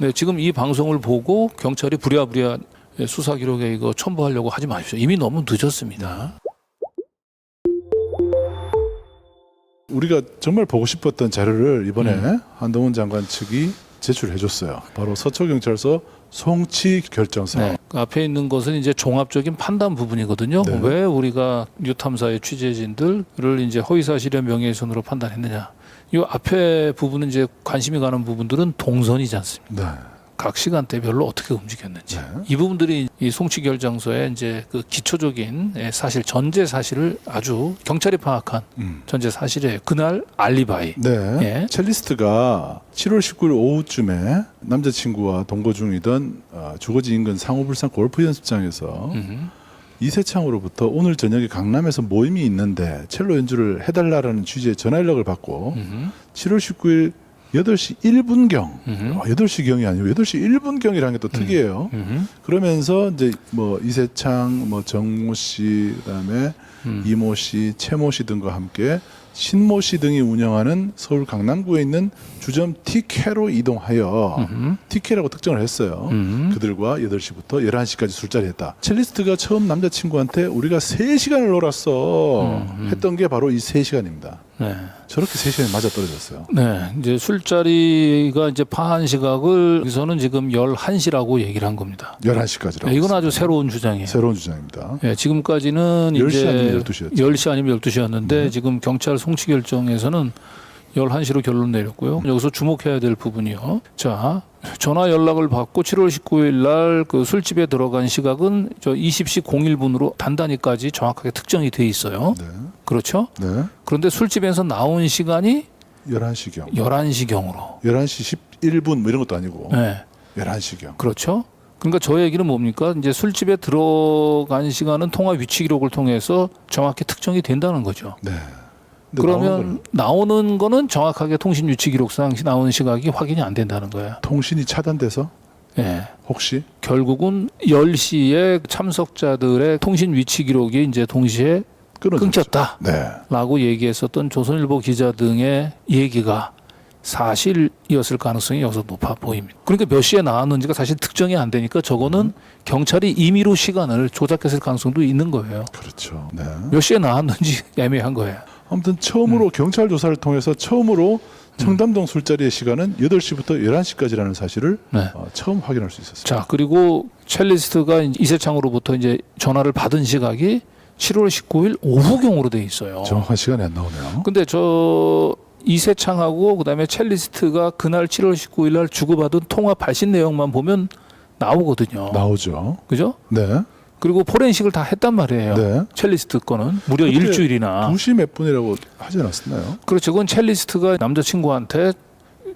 네, 지금 이 방송을 보고 경찰이 부랴부랴 수사 기록에 이거 첨부하려고 하지 마십시오. 이미 너무 늦었습니다. 우리가 정말 보고 싶었던 자료를 이번에 음. 한동훈 장관 측이 제출해 줬어요. 바로 서초경찰서 송치 결정서. 네. 그 앞에 있는 것은 이제 종합적인 판단 부분이거든요. 네. 왜 우리가 뉴탐사의 취재진들을 이제 허위사실의 명예훼손으로 판단했느냐. 이 앞에 부분은 이제 관심이 가는 부분들은 동선이지 않습니까? 네. 각 시간대 별로 어떻게 움직였는지 네. 이 부분들이 이 송치 결정서의 이제 그 기초적인 예, 사실 전제 사실을 아주 경찰이 파악한 음. 전제 사실이에요. 그날 알리바이. 네. 예. 첼리스트가 7월 19일 오후쯤에 남자친구와 동거 중이던 어, 주거지 인근 상호불산 골프 연습장에서 음. 이세창으로부터 오늘 저녁에 강남에서 모임이 있는데 첼로 연주를 해달라라는 취지의 전화 연락을 받고 음. 7월 19일 8시 1분경, 음. 아, 8시경이 아니고 8시 1분경이라는 게 또 특이해요. 음. 그러면서 이제 뭐 이세창, 뭐 정모 씨, 그다음에 음. 이모 씨, 최모 씨 등과 함께 신모 씨 등이 운영하는 서울 강남구에 있는 주점 티케로 이동하여 음. 티케라고 특정을 했어요. 음. 그들과 8시부터 11시까지 술자리 했다. 첼리스트가 처음 남자친구한테 우리가 3시간을 놀았어 음, 했던 게 바로 이 3시간입니다. 네. 저렇게 3시간이 맞아 떨어졌어요. 네. 이제 술자리가 이제 파한 시각을 여기서는 지금 11시라고 얘기를 한 겁니다. 11시까지라고. 네, 이건 아주 새로운 주장이에요. 새로운 주장입니다. 예, 지금까지는 10시 이제 아니면 12시 였죠. 10시 아니면 12시였는데 네. 지금 경찰 송치 결정에서는 11시로 결론 내렸고요. 여기서 주목해야 될 부분이요. 자, 전화 연락을 받고 7월 19일 날 그 술집에 들어간 시각은 저 20시 01분으로 단단히까지 정확하게 특정이 돼 있어요. 네. 그렇죠? 네. 그런데 술집에서 나온 시간이 11시경. 11시경으로. 11시 11분 뭐 이런 것도 아니고 네. 11시경. 그렇죠. 그러니까 저 얘기는 뭡니까? 이제 술집에 들어간 시간은 통화 위치 기록을 통해서 정확히 특정이 된다는 거죠. 네. 그러면 나오는 거는 정확하게 통신 위치 기록상 나오는 시각이 확인이 안 된다는. 거는 통신이 차단돼서 예. 혹시 결국은 10시에 참석자들의 통신 위치 기록이 이제 동시에 끊어졌죠. 끊겼다라고 네. 얘기했었던 조선일보 기자 등의 얘기가 사실이었을 가능성이 여기서 높아 보입니다. 그러니까 몇 시에 나왔는지가 사실 특정이 안 되니까 저거는 경찰이 임의로 시간을 조작했을 가능성도 있는 거예요. 그렇죠. 네. 몇 시에 나왔는지 애매한 거예요. 아무튼 처음으로 음. 경찰 조사를 통해서 처음으로 청담동 술자리의 시간은 8시부터 11시까지라는 사실을 네. 어, 처음 확인할 수 있었어요. 자 그리고 첼리스트가 이제 이세창으로부터 이제 전화를 받은 시각이 7월 19일 오후경으로 돼 있어요. 정확한 시간이 안 나오네요. 근데 저 이세창하고 그다음에 첼리스트가 그날 7월 19일 날 주고받은 통화 발신 내용만 보면 나오거든요. 나오죠. 그죠? 네. 그리고 포렌식을 다 했단 말이에요. 네. 첼리스트 거는 무려 일주일이나. 2시 몇 분이라고 하지 않았었나요? 그렇죠. 그건 첼리스트가 남자친구한테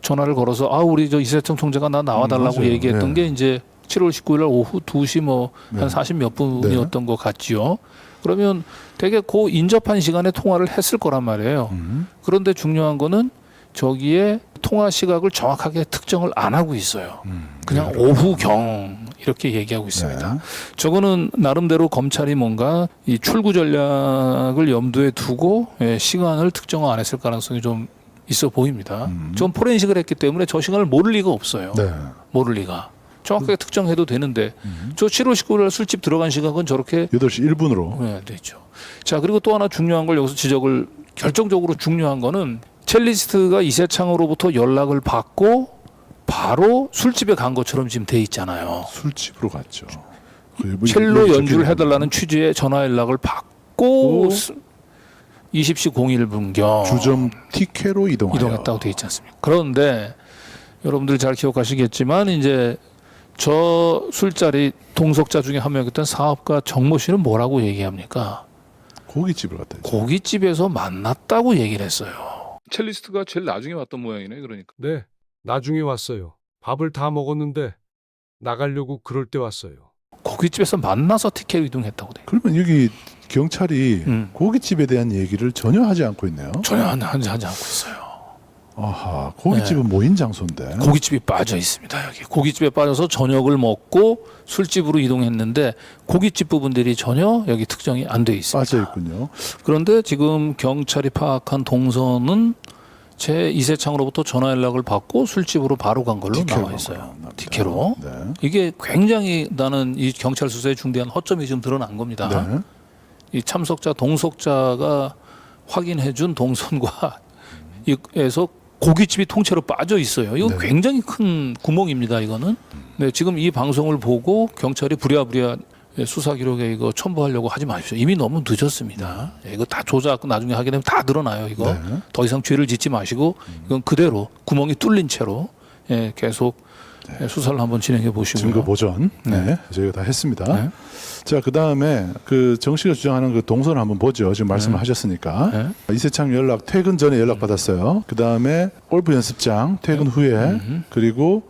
전화를 걸어서 아 우리 저 이세창 총재가 나 나와달라고 음, 맞아요. 얘기했던 네. 게 이제 7월 19일 날 오후 2시 뭐한 네. 40 몇 분이었던 것 같지요. 그러면 되게 그 인접한 시간에 통화를 했을 거란 말이에요. 음. 그런데 중요한 거는 저기에 통화 시각을 정확하게 특정을 안 하고 있어요. 음. 그냥 오후경 이렇게 얘기하고 있습니다. 네. 저거는 나름대로 검찰이 뭔가 이 출구 전략을 염두에 두고 예, 시간을 특정 안 했을 가능성이 좀 있어 보입니다. 음. 전 포렌식을 했기 때문에 저 시간을 모를 리가 없어요. 네. 모를 리가. 정확하게 특정해도 되는데 음. 저 7월 19일 날 술집 들어간 시각은 저렇게 8시 1분으로 네, 되죠. 자, 그리고 또 하나 중요한 걸 여기서 지적을 결정적으로 중요한 거는 첼리스트가 이세창으로부터 연락을 받고 바로 술집에 간 것처럼 지금 돼 있잖아요. 술집으로 갔죠. 첼로 연주를 해달라는 취지의 전화 연락을 받고 오. 스- 20시 01분경 주점 티케로 이동하여 이동했다고 돼 있지 않습니까? 그런데 여러분들 잘 기억하시겠지만 이제 저 술자리 동석자 중에 한 명이었던 사업가 정모 씨는 뭐라고 얘기합니까? 고깃집을 갔다 했죠. 고깃집에서 만났다고 얘기를 했어요. 첼리스트가 제일 나중에 왔던 모양이네, 그러니까. 네, 나중에 왔어요. 밥을 다 먹었는데 나가려고 그럴 때 왔어요. 고깃집에서 만나서 티켓 이동했다고 돼. 그러면 여기 경찰이 음. 고깃집에 대한 얘기를 전혀 하지 않고 있네요. 전혀 안, 하지 하지 않고 있어요. 아하, 고깃집은 모인 장소인데. 고깃집이 빠져 있습니다. 여기 고깃집에 빠져서 저녁을 먹고 술집으로 이동했는데 고깃집 부분들이 전혀 여기 특정이 안 돼 있습니다. 빠져 있군요. 그런데 지금 경찰이 파악한 동선은 제 이세창으로부터 전화 연락을 받고 술집으로 바로 간 걸로 디케로 나와 있어요. 디케로. 네. 이게 굉장히 나는 이 경찰 수사에 중대한 허점이 지금 드러난 겁니다. 네. 이 참석자 동석자가 확인해 준 동선과 이에서 고깃집이 통째로 빠져 있어요. 이거 네. 굉장히 큰 구멍입니다. 이거는. 네, 지금 이 방송을 보고 경찰이 부랴부랴 수사 기록에 이거 첨부하려고 하지 마십시오. 이미 너무 늦었습니다. 예, 이거 다 조작 나중에 하게 되면 다 드러나요. 이거 네. 더 이상 죄를 짓지 마시고 이건 그대로 구멍이 뚫린 채로 예, 계속 예, 수사를 한번 진행해 보시고요. 증거 보전 네. 네. 저희가 다 했습니다. 네. 자, 그 다음에 그 정 씨가 주장하는 그 동선 한번 보죠. 지금 말씀을 하셨으니까. 네. 이세창 연락 퇴근 전에 연락 받았어요. 그 다음에 골프 연습장 퇴근 후에 그리고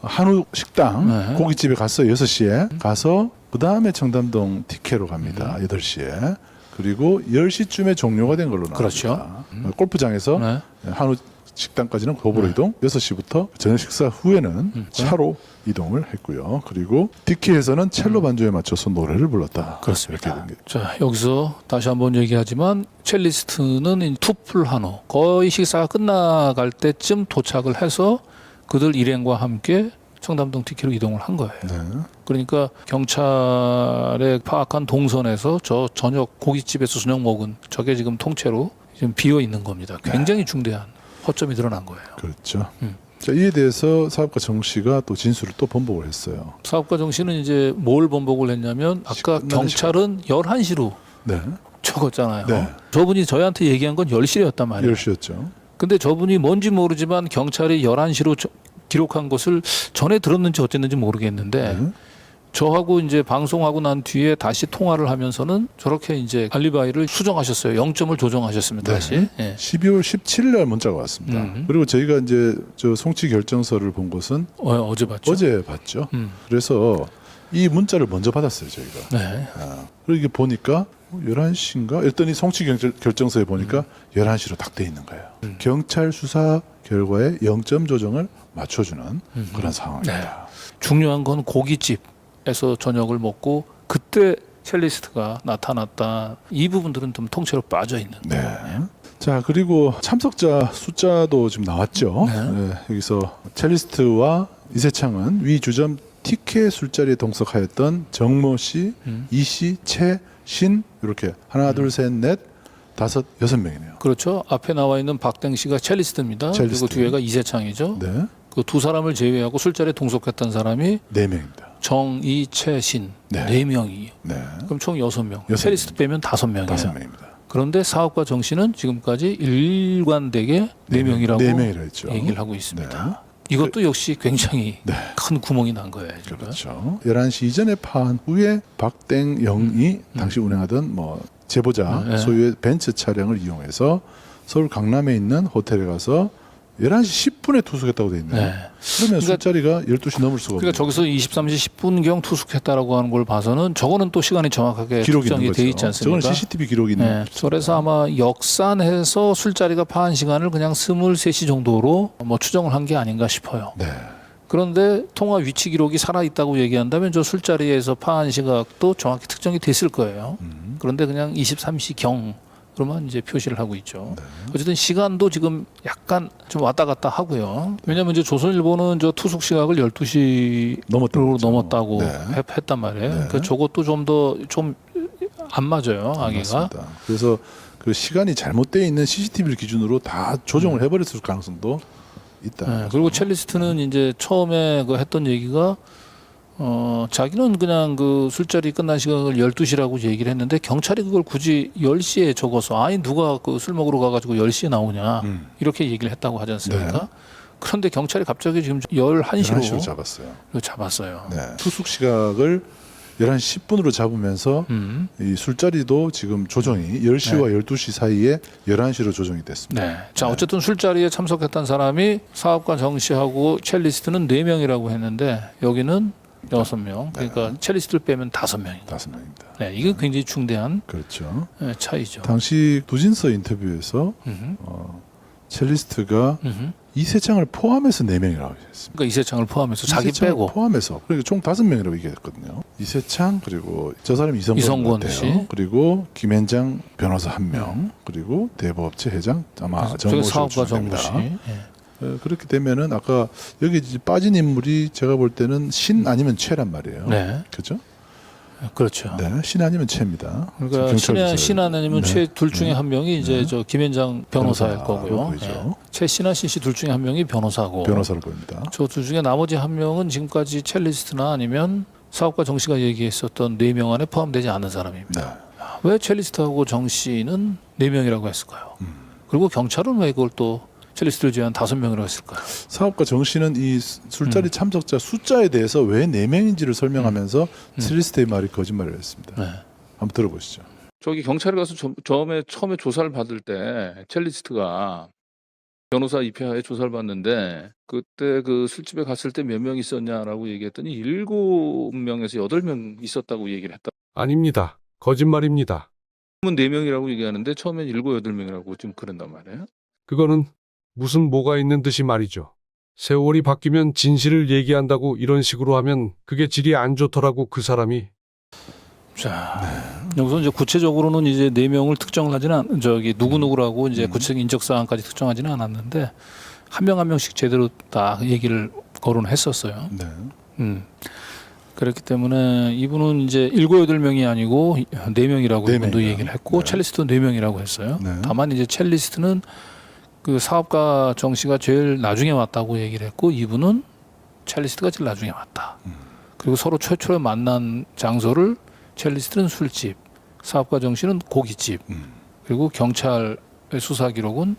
한우 식당 네. 고깃집에 갔어요. 6시에 가서 그 다음에 청담동 티케로 갑니다. 8시에. 그리고 10시쯤에 종료가 된 걸로 나옵니다. 그렇죠. 골프장에서 네. 한우 식당까지는 도보로 이동, 6시부터 저녁 식사 후에는 음. 차로 이동을 했고요. 그리고 디키에서는 첼로 반주에 맞춰서 노래를 불렀다. 음. 그렇습니다. 자 여기서 다시 한번 얘기하지만 첼리스트는 한호 거의 식사가 끝나갈 때쯤 도착을 해서 그들 일행과 함께 청담동 티키로 이동을 한 거예요. 네. 그러니까 경찰에 파악한 동선에서 저 저녁 고깃집에서 저녁 먹은 저게 지금 통째로 지금 비어 있는 겁니다. 굉장히 중대한 허점이 드러난 거예요. 그렇죠. 음. 자, 이에 대해서 사업가 정 씨가 또 진술을 또 번복을 했어요. 사업가 정 씨는 이제 뭘 번복을 했냐면 아까 경찰은 11시로 네. 적었잖아요. 네. 저분이 저희한테 얘기한 건 10시였단 말이에요. 10시였죠. 근데 저분이 뭔지 모르지만 경찰이 11시로 기록한 것을 전에 들었는지 어쨌는지 모르겠는데 네. 저하고 이제 방송하고 난 뒤에 다시 통화를 하면서는 저렇게 이제 알리바이를 수정하셨어요. 0점을 조정하셨습니다. 네. 다시. 예. 12월 17일 날 문자가 왔습니다. 음. 그리고 저희가 이제 저 송치 결정서를 본 것은 어, 어제 봤죠. 어제 봤죠. 음. 그래서 이 문자를 먼저 받았어요, 저희가. 네. 아, 그리고 이게 보니까 11시인가? 이랬더니 송치 결정- 결정 서에 보니까 11시로 딱 돼 있는 거예요. 음. 경찰 수사 결과에 0점 조정을 맞춰주는 음. 그런 상황입니다. 중요한 건 고깃집에서 저녁을 먹고 그때 첼리스트가 나타났다. 이 부분들은 좀 통째로 빠져 있는. 네. 자 그리고 참석자 숫자도 지금 나왔죠. 네. 네, 여기서 첼리스트와 이세창은 위 주점 티켓 술자리에 동석하였던 정모 씨, 음. 이 씨, 최, 신 이렇게 하나, 둘, 셋, 넷, 다섯, 여섯 명이네요. 그렇죠. 앞에 나와 있는 박땡 씨가 첼리스트입니다. 첼리스트. 그리고 뒤에가 이세창이죠. 네, 그 두 사람을 제외하고 술자리에 동석했던 사람이 네 명입니다. 정 이 채 신 네. 네 명이 네, 그럼 총 여섯 명. 여섯 첼리스트 빼면 다섯 명이에요. 다섯 명입니다. 그런데 사업가 정 씨는 지금까지 일관되게 네 명이라고 네 명이라 했죠. 얘기를 하고 있습니다. 네. 이것도 역시 굉장히 네. 큰 구멍이 난 거예요. 지금. 그렇죠. 11시 이전에 파한 후에 박땡영이 당시 운행하던 뭐 제보자 음, 네. 소유의 벤츠 차량을 이용해서 서울 강남에 있는 호텔에 가서 11시 10분에 투숙했다고 돼 있네요. 네. 그러면 그러니까- 술자리가 12시 넘을 수가 그러니까 없네요. 저기서 23시 10분경 투숙했다라고 하는 걸 봐서는 저거는 또 시간이 정확하게 기록이 있는 특정이 거죠. 돼 있지 않습니까? 저건 CCTV 기록이 있는 네. 그래서 아마 역산해서 술자리가 파한 시간을 그냥 23시 정도로 뭐 추정을 한 게 아닌가 싶어요. 네. 그런데 통화 위치 기록이 살아 있다고 얘기한다면 저 술자리에서 파한 시각도 정확히 특정이 됐을 거예요. 음. 그런데 그냥 23시 경 으로만 이제 표시를 하고 있죠. 네. 어쨌든 시간도 지금 약간 좀 왔다 갔다 하고요. 왜냐하면 이제 조선일보는 저 투숙 시각을 12시로 넘었다고. 넘었다고 네. 했- 했단 말이에요. 네. 그러니까 저것도 좀 더 좀 안 맞아요. 아기가. 맞습니다. 그래서 그 시간이 잘못되어 있는 CCTV를 기준으로 다 조정을 해버렸을 가능성도 있다. 네, 그리고 첼리스트는 이제 처음에 그 했던 얘기가 어 자기는 그냥 그 술자리 끝난 시간을 12시라고 얘기를 했는데 경찰이 그걸 굳이 10시에 적어서 아니 누가 그 술 먹으러 가 가지고 10시에 나오냐 음. 이렇게 얘기를 했다고 하지 않습니까? 네. 그런데 경찰이 갑자기 지금 11시로, 11시로 잡았어요. 잡았어요. 네. 투숙 시각을 11시 10분으로 잡으면서 음. 이 술자리도 지금 조정이 10시와 12시 사이에 11시로 조정이 됐습니다. 네. 자, 어쨌든 술자리에 참석했던 사람이 사업가 정 씨하고 첼리스트는 4명이라고 했는데 여기는 6명. 그러니까 첼리스트를 빼면 5명입니다. 다섯 명입니다. 네, 이게 굉장히 중대한 그렇죠. 예, 차이죠. 당시 도진서 인터뷰에서 음흠, 어, 첼리스트가 음흠. 이세창을 포함해서 네 명이라고 했습니다. 그러니까 이세창을 포함해서 자기 이세창을 빼고 포함해서 그러니까 총 다섯 명이라고 얘기했거든요. 이세창 그리고 저 사람 이성건 같아요. 씨. 그리고 김현장 변호사 한 명, 그리고 대법업체 회장 아마 저기 정모 씨 사업가 정부 씨. 예. 어, 그렇게 되면은 아까 여기 빠진 인물이 제가 볼 때는 신 아니면 최란 말이에요. 네, 그죠? 그렇죠. 네, 신 아니면 최입니다. 그러니까 조사를. 신하 아니면 네. 최둘 중에 네. 한 명이 이제 네. 저 김현장 변호사일 변호사로 거고요. 예. 최 신하 씨둘 중에 한 명이 변호사고. 변호사로 보입니다. 저 둘 중에 나머지 한 명은 지금까지 첼리스트나 아니면 사업가 정 씨가 얘기했었던 네 명 안에 포함되지 않은 사람입니다. 네. 왜 첼리스트하고 정 씨는 네 명이라고 했을까요? 음. 그리고 경찰은 왜 그걸 또 첼리스트를 제한 다섯 명이라고 했을까요? 사업가 정 씨는 이 수- 술자리 음. 참석자 숫자에 대해서 왜 네 명인지를 설명하면서 음. 트리스트의 말이 거짓말을 했습니다. 네. 한번 들어보시죠. 저기 경찰에 가서 저, 처음에 처음에 조사를 받을 때 첼리스트가 변호사 입회하에 조사를 받는데 그때 그 술집에 갔을 때 몇 명 있었냐라고 얘기했더니 일곱 명에서 여덟 명 있었다고 얘기를 했다. 아닙니다. 거짓말입니다. 그러면 네 명이라고 얘기하는데 처음엔 일곱 여덟 명이라고 좀 그런단 말이에요. 그거는 무슨 뭐가 있는 듯이 말이죠. 세월이 바뀌면 진실을 얘기한다고 이런 식으로 하면 그게 질이 안 좋더라고 그 사람이. 자, 여기서 이제 구체적으로는 이제 네 명을 특정을 하지는 않, 저기 누구 누구라고 이제 음. 구체적 인적 사항까지 특정하지는 않았는데 한 명 한 명씩 제대로 다 얘기를 거론했었어요. 네. 음. 그렇기 때문에 이분은 이제 일곱 여덟 명이 아니고 네 명이라고 네 이분도 명이요. 얘기를 했고 네. 첼리스트 네 명이라고 했어요. 네. 다만 이제 첼리스트는 그 사업가 정 씨가 제일 나중에 왔다고 얘기를 했고 이분은 첼리스트가 제일 나중에 왔다. 음. 그리고 서로 최초에 만난 장소를 첼리스트는 술집, 사업가 정 씨는 고깃집, 음. 그리고 경찰의 수사 기록은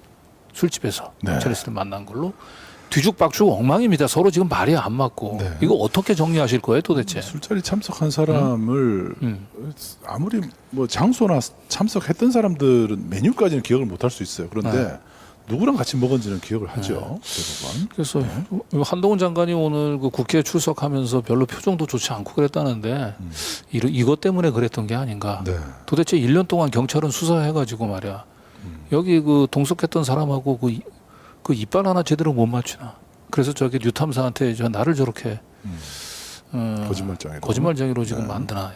술집에서 네. 첼리스트를 만난 걸로 뒤죽박죽 엉망입니다. 서로 지금 말이 안 맞고 네. 이거 어떻게 정리하실 거예요, 도대체? 술자리 참석한 사람을 음. 아무리 뭐 장소나 참석했던 사람들은 메뉴까지는 기억을 못 할 수 있어요. 그런데 네. 누구랑 같이 먹은지는 기억을 하죠. 대부분. 그래서 네. 한동훈 장관이 오늘 그 국회에 출석하면서 별로 표정도 좋지 않고 그랬다는데 음. 이러, 이것 때문에 그랬던 게 아닌가. 네. 도대체 1년 동안 경찰은 수사해가지고 말이야. 음. 여기 그 동석했던 사람하고 그, 이- 그 이빨 하나 제대로 못 맞추나. 그래서 저기 뉴탐사한테 저 나를 저렇게 음. 어, 거짓말장애로. 거짓말쟁이로 지금 네. 만드나.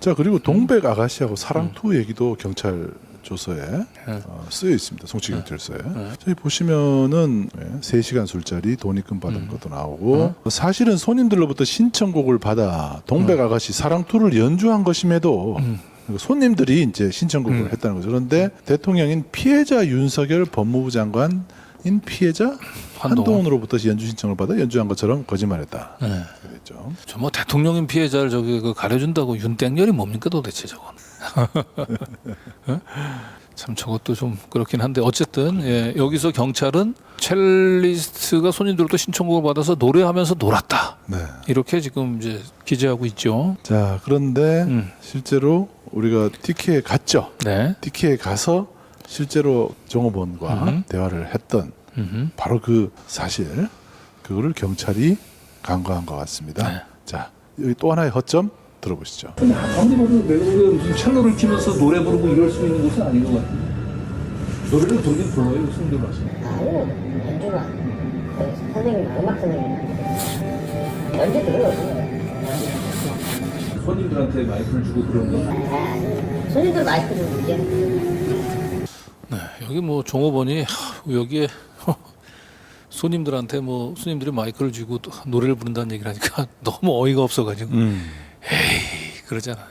자 그리고 동백 아가씨하고 음. 사랑투 얘기도 경찰 조서에 네. 어, 쓰여 있습니다. 송치 경찰서에. 네. 저희 보시면은 네, 3시간 술자리 돈 입금 받은 음. 것도 나오고 사실은 손님들로부터 신청곡을 받아 동백 아가씨 사랑투를 연주한 것임에도 음. 손님들이 이제 신청곡을 음. 했다는 거죠. 그런데 대통령인 피해자 윤석열 법무부 장관인 피해자 한동훈. 한동훈 으로부터 연주 신청을 받아 연주한 것처럼 거짓말했다. 네. 그랬죠. 저 뭐 대통령인 피해자를 저기 그 가려준다고 윤땡렬이 뭡니까 도대체 저건. 어? 참 저것도 좀 그렇긴 한데 어쨌든 예, 여기서 경찰은 첼리스트가 손님들로부터 신청곡을 받아서 노래하면서 놀았다 네. 이렇게 지금 이제 기재하고 있죠. 자 그런데 음. 실제로 우리가 티키에 갔죠. 네. 티키에 가서 실제로 종업원과 음. 대화를 했던 음흠. 바로 그 사실 그거를 경찰이 간과한 것 같습니다. 네. 자 여기 또 하나의 허점 들어보시죠. 아무리 봐도 외국에 무슨 첼로를 키면서 노래 부르고 이럴 수 있는 곳은 아닌 것 같아요. 노래를 부르긴 불러요, 손들 와서. 아니요, 연주가 선생님, 음악 선생님. 연주 들어요. 손님들한테 마이크를 주고 그런 건 아, 손님들 마이크 좀 이제. 네, 여기 뭐 종업원이 하, 여기에 손님들한테 뭐 손님들이 마이크를 쥐고 또 노래를 부른다는 얘기를 하니까 너무 어이가 없어가지고 그러잖아요.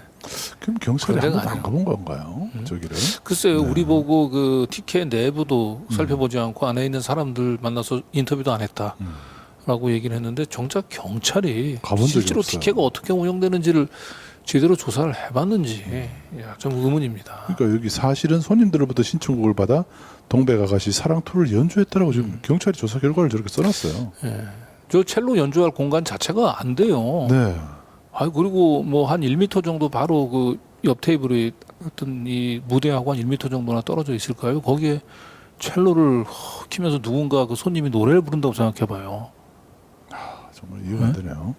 그럼 경찰이 그런 한 데가 번도 안 가본 건가요? 저기를? 글쎄요, 네. 우리 보고 그 티켓 내부도 음. 살펴보지 않고 안에 있는 사람들 만나서 인터뷰도 안 했다라고 음. 얘기를 했는데 정작 경찰이 가본 적이 실제로 없어요. 티켓가 어떻게 운영되는지를 제대로 조사를 해봤는지 야, 좀 의문입니다. 그러니까 여기 사실은 손님들로부터 신청곡을 받아 동백 아가씨 사랑투를 연주했다라고 지금 음. 경찰이 조사 결과를 저렇게 써놨어요. 예. 저 첼로 연주할 공간 자체가 안 돼요. 네. 아 그리고 뭐 한 1미터 정도 바로 그 옆 테이블에 어떤 이 무대하고 한 1미터 정도나 떨어져 있을까요? 거기에 첼로를 허, 키면서 누군가 그 손님이 노래를 부른다고 생각해봐요. 정말 이해가 안 되네요.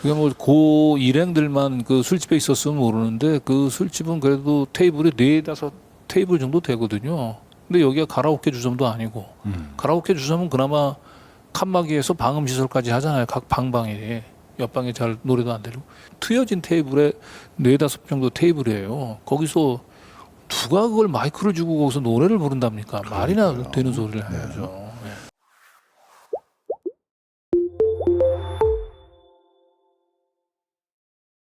그게 뭐고 일행들만 그 술집에 있었으면 모르는데 그 술집은 그래도 테이블이 네 다섯 테이블 정도 되거든요. 근데 여기가 가라오케 주점도 아니고 음. 가라오케 주점은 그나마 칸막이에서 방음 시설까지 하잖아요. 각 방방에 옆방에 잘 노래도 안 들리고 트여진 테이블에 네 다섯 정도 테이블이에요. 거기서 누가 그걸 마이크를 주고 거기서 노래를 부른답니까? 말이나 되는 소리를 해야죠.